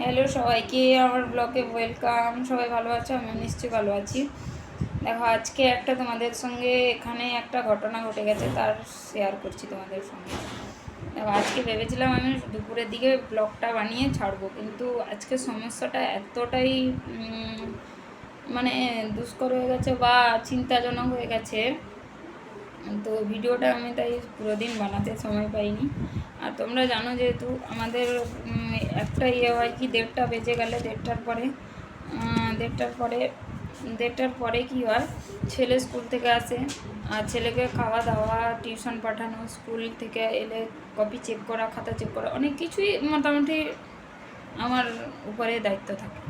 Hello সবাইকে, আমার ব্লগে ওয়েলকাম। সবাই ভালো আছো? আমি নিশ্চয়ই ভালো আছি। দেখো, আজকে একটা তোমাদের সঙ্গে এখানে একটা ঘটনা ঘটে গেছে, তার শেয়ার করছি তোমাদের সঙ্গে। দেখো, আজকে ভেবেছিলাম আমি দুপুরের দিকে ব্লগটা বানিয়ে ছাড়বো, কিন্তু আজকে সমস্যাটা এতটাই মানে দুষ্কর হয়ে গেছে বা চিন্তাজনক হয়ে গেছে। তো ভিডিওটা আমি তাই পুরো দিন বানাতে সময় পাইনি। আর তোমরা জানো যেহেতু আমাদের একটা ইয়ে হয় কি দেড়টা বেজে গেলে দেড়টার পরে দেড়টার পরে দেড়টার পরে কি হয় ছেলে স্কুল থেকে আসে আর ছেলেকে খাওয়া দাওয়া টিউশন পাঠানো স্কুল থেকে এলে কপি চেক করা খাতা চেক করা অনেক কিছুই মোটামুটি আমার উপরে দায়িত্ব থাকে।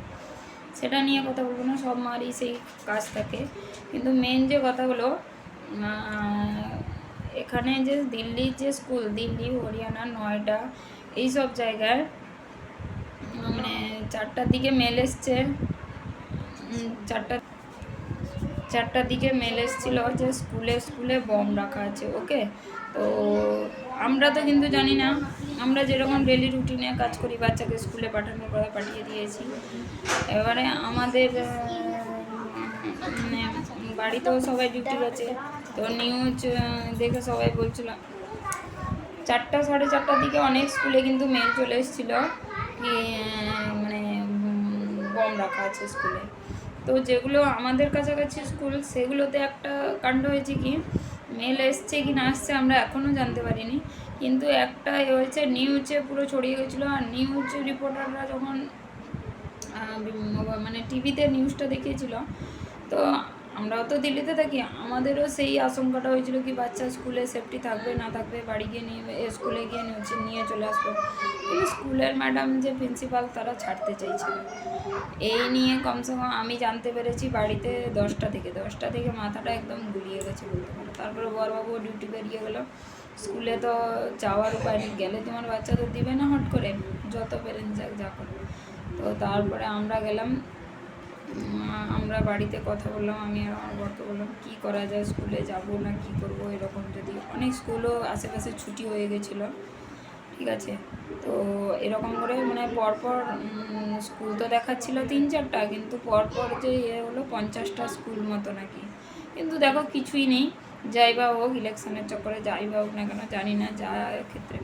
সেটা নিয়ে কথা বলব না সব মারই সেই কাজ থাকে। কিন্তু মেন যে কথাগুলো আহ, এখানে যে দিল্লির যে স্কুল, দিল্লি, হরিয়ানা, নয়ডা এই সব জায়গায় মানে চারটার দিকে মেল এসছে। চারটা, চারটার দিকে মেল এসেছিল যে স্কুলে স্কুলে বম রাখা আছে ওকে তো আমরা তো কিন্তু জানি না, আমরা যেরকম ডেলি রুটিনে কাজ করি, বাচ্চাকে স্কুলে পাঠানোর কথা পাঠিয়ে দিয়েছি। এবারে আমাদের মানে বাড়িতেও সবাই ডিউটি গেছে তো নিউজ দেখে সবাই বলছিল। চারটা, সাড়ে চারটার দিকে অনেক স্কুলে কিন্তু মেল চলে এসেছিল কি মানে বম রাখা আছে স্কুলে। তো যেগুলো আমাদের কাছাকাছি স্কুল, সেগুলোতে একটা কাণ্ড হয়েছে কি মেল এসছে কি না আসছে আমরা এখনও জানতে পারিনি। কিন্তু একটা এ হয়েছে নিউজে পুরো ছড়িয়ে গেছিল। আর নিউজ রিপোর্টাররা যখন মানে টিভিতে নিউজটা দেখিয়েছিল, তো আমরাও তো দিল্লিতে থাকি, আমাদেরও সেই আশঙ্কাটা হয়েছিল কি বাচ্চা স্কুলে সেফটি থাকবে, না থাকবে, বাড়ি গিয়ে নিয়ে স্কুলে গিয়ে নিয়ে নিয়ে চলে আসব। কিন্তু স্কুলের ম্যাডাম যে প্রিন্সিপাল তারা ছাড়তে চাইছিল এই নিয়ে কমসে কম আমি জানতে পেরেছি বাড়িতে দশটা থেকে দশটা থেকে মাথাটা একদম গুলিয়ে গেছে বলতে পারো তারপরে বরবাবু ডিউটি বেরিয়ে গেলো। স্কুলে তো যাওয়ার উপায় নেই, গেলে তোমার বাচ্চা তো দিবে না হট করে, যত পেরেন্টস যাক, যা করে তো তারপরে আমরা গেলাম আমরা বাড়িতে কথা বললাম, আমি আর আমার বরকে বললাম, কী করা যায়? স্কুলে যাব না কি করব? এরকম যদি। অনেক স্কুলও আশেপাশে ছুটি হয়ে গেছিল, ঠিক আছে? তো এরকম করে মানে পরপর স্কুল তো দেখাচ্ছিল তিন চারটা, কিন্তু পরপর যে ইয়ে হলো পঞ্চাশটা স্কুল মতো নাকি। কিন্তু দেখো কিছুই নেই, যাই বা হোক, ইলেকশনের চক্করে যাই বা হোক না কেন, জানি না যা ক্ষেত্রে।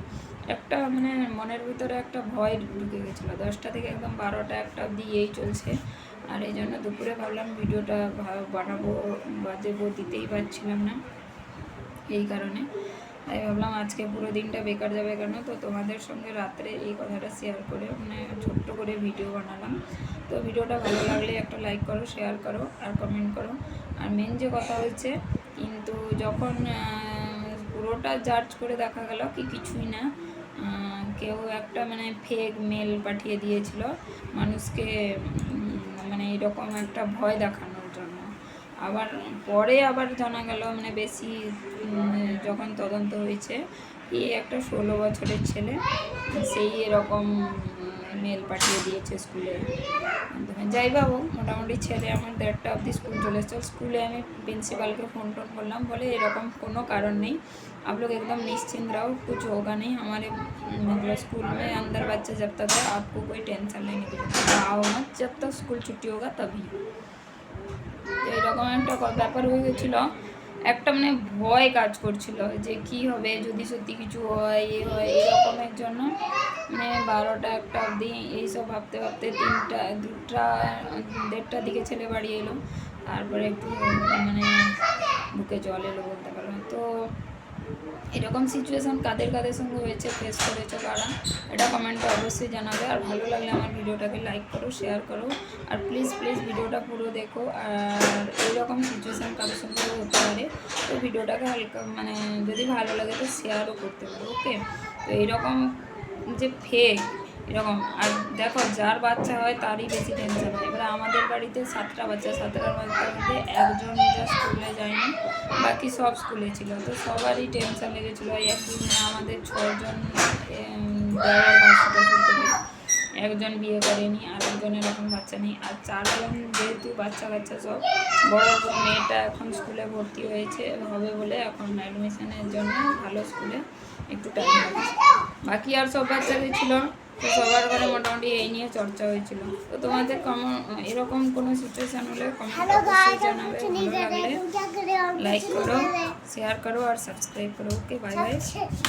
একটা মানে মনের ভিতরে একটা ভয় ঢুকে গেছিল। দশটা থেকে একদম বারোটা একটা এই চলছে। আর এই জন্য দুপুরে ভাবলাম ভিডিওটা বানাবো বা দেবো দিতেই পারছিলাম না এই কারণে। তাই ভাবলাম আজকে পুরো দিনটা বেকার যাবে কেন? তো তোমাদের সঙ্গে রাত্রে এই কথাটা শেয়ার করে মানে ছোট্ট করে ভিডিও বানালাম। তো ভিডিওটা ভালো লাগলে একটা লাইক করো শেয়ার করো আর কমেন্ট করো। আর মেন যে কথা হচ্ছে কিন্তু যখন পুরোটা জাজ করে দেখা গেল কি কিছুই না কেউ একটা মানে ফেক মেল পাঠিয়ে দিয়েছিল। মানুষকে মানে এরকম একটা ভয় দেখানোর জন্য। আবার পরে আবার জানা গেল মানে বেশি যখন তদন্ত হয়েছে এই একটা ষোলো বছরের ছেলে, সেই এরকম মেল পাঠিয়ে দিয়েছে স্কুলে যাই বাবু মোটামুটি ছেলে আমার দেড়টা অবধি স্কুল চলে এসছে স্কুলে আমি प्रिंसिपल फ़ोन टोन করলাম বলে এরকম কোনো কারণ নেই आप लोग एकदम निश्चिंत रहो कुछ होगा नहीं हमारे मतलब स्कूल में अंदर बच्चे जब तक है आपको कोई टेंशन लेने की जरूरत नहीं। आओ मत जब तक स्कूल छुट्टी होगा तभी এরকম একটা ক- ব্যাপার হয়ে গেছিলো একটা মানে ভয় কাজ করছিল যে কি হবে যদি সত্যি কিছু হয়, এ হয় এরকমের জন্য। মানে বারোটা একটা অবধি এইসব ভাবতে ভাবতে তিনটা, দুটা, দেড়টার দিকে ছেলে বাড়ি এলো। তারপরে একটু মানে বুকে জল এলো বলতে পারো তো এরকম সিচুয়েশান কাদের কাদের সঙ্গে হয়েছে ফেস করেছ কারা? এটা কমেন্টে অবশ্যই জানাবে। আর ভালো লাগলে আমার ভিডিওটাকে লাইক করো শেয়ার করো। আর প্লিজ প্লিজ ভিডিওটা পুরো দেখো। আর এইরকম সিচুয়েশান কারোর সঙ্গে হতে পারে তো ভিডিওটাকে হালকা মানে যদি ভালো লাগে তো শেয়ারও করতে পারো ওকে তো এইরকম যে ফেক এরকম, আর দেখো যার বাচ্চা হয় তারই বেশি টেনশন হয়। এবার আমাদের বাড়িতে সাতটা বাচ্চা, সাতটার মধ্যে একজন যা স্কুলে যায়নি, বাকি সব স্কুলে ছিল। তো সবারই টেনশন লেগেছিলো একদিনে আমাদের ছজন একজন বিয়ে করেনি আর একজনের এখন বাচ্চা নেই। আর চারজন যেহেতু বাচ্চা কাচ্চা সব, বড় মেয়েটা এখন স্কুলে ভর্তি হয়েছে, হবে বলে এখন অ্যাডমিশনের জন্য ভালো স্কুলে একটু টাইম লাগছে। বাকি আর সব বাচ্চাদের ছিল তো সবার ঘরে মোটামুটি এই নিয়ে চর্চা হয়েছিল। তো তোমাদের কেমন এরকম কোনো সিচুয়েশান হলে লাইক করো শেয়ার করো আর সাবস্ক্রাইব করো ওকে বাই বাই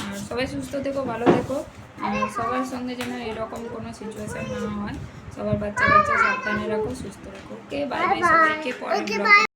আর সবাই সুস্থ থেকো ভালো থেকো। আর সবার সঙ্গে যেন এরকম কোনো সিচুয়েশান না হয় সবার বাচ্চা বাচ্চা সাবধানে রাখো সুস্থ রাখো ওকে বাই বাই সবাইকে পরে